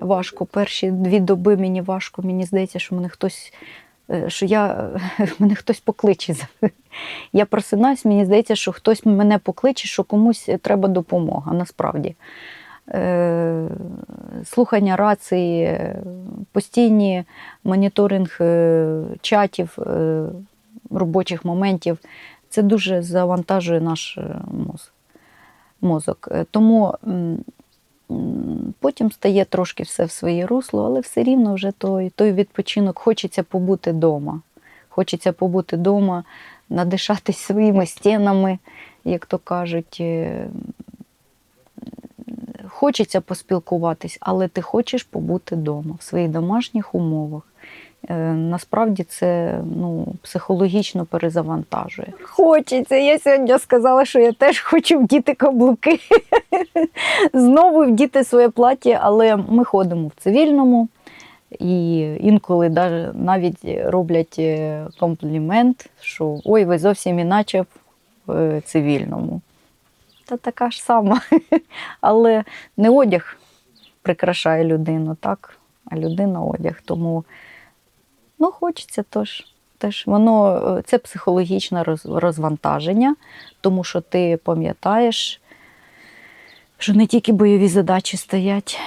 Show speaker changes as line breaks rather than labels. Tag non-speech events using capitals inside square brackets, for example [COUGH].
важко. Перші дві доби мені важко. Мені здається, що мене хтось, е, що я, [LAUGHS] мене хтось покличе. Я просинаюсь, мені здається, що хтось мене покличе, що комусь треба допомога. Насправді. Е, Слухання рації, е, постійні моніторинг е, чатів, е, робочих моментів. Це дуже завантажує наш е, мозок. Е, Тому потім стає трошки все в своє русло, але все рівно вже той, той відпочинок хочеться побути вдома. Хочеться побути вдома, надишатись своїми стінами, як то кажуть. Хочеться поспілкуватись, але ти хочеш побути вдома, в своїх домашніх умовах. Е, Насправді це ну, психологічно перезавантажує. Хочеться. Я сьогодні сказала, що я теж хочу вдіти каблуки. [LAUGHS] Знову вдіти своє плаття, але ми ходимо в цивільному. І інколи навіть роблять е, комплімент, що ой, ви зовсім іначе в е, цивільному. Та така ж сама. [LAUGHS] Але не одяг прикрашає людину, так? а людина одяг. Тому ну, хочеться тож. Теж воно е, це психологічне розвантаження, тому що ти пам'ятаєш, що не тільки бойові задачі стоять,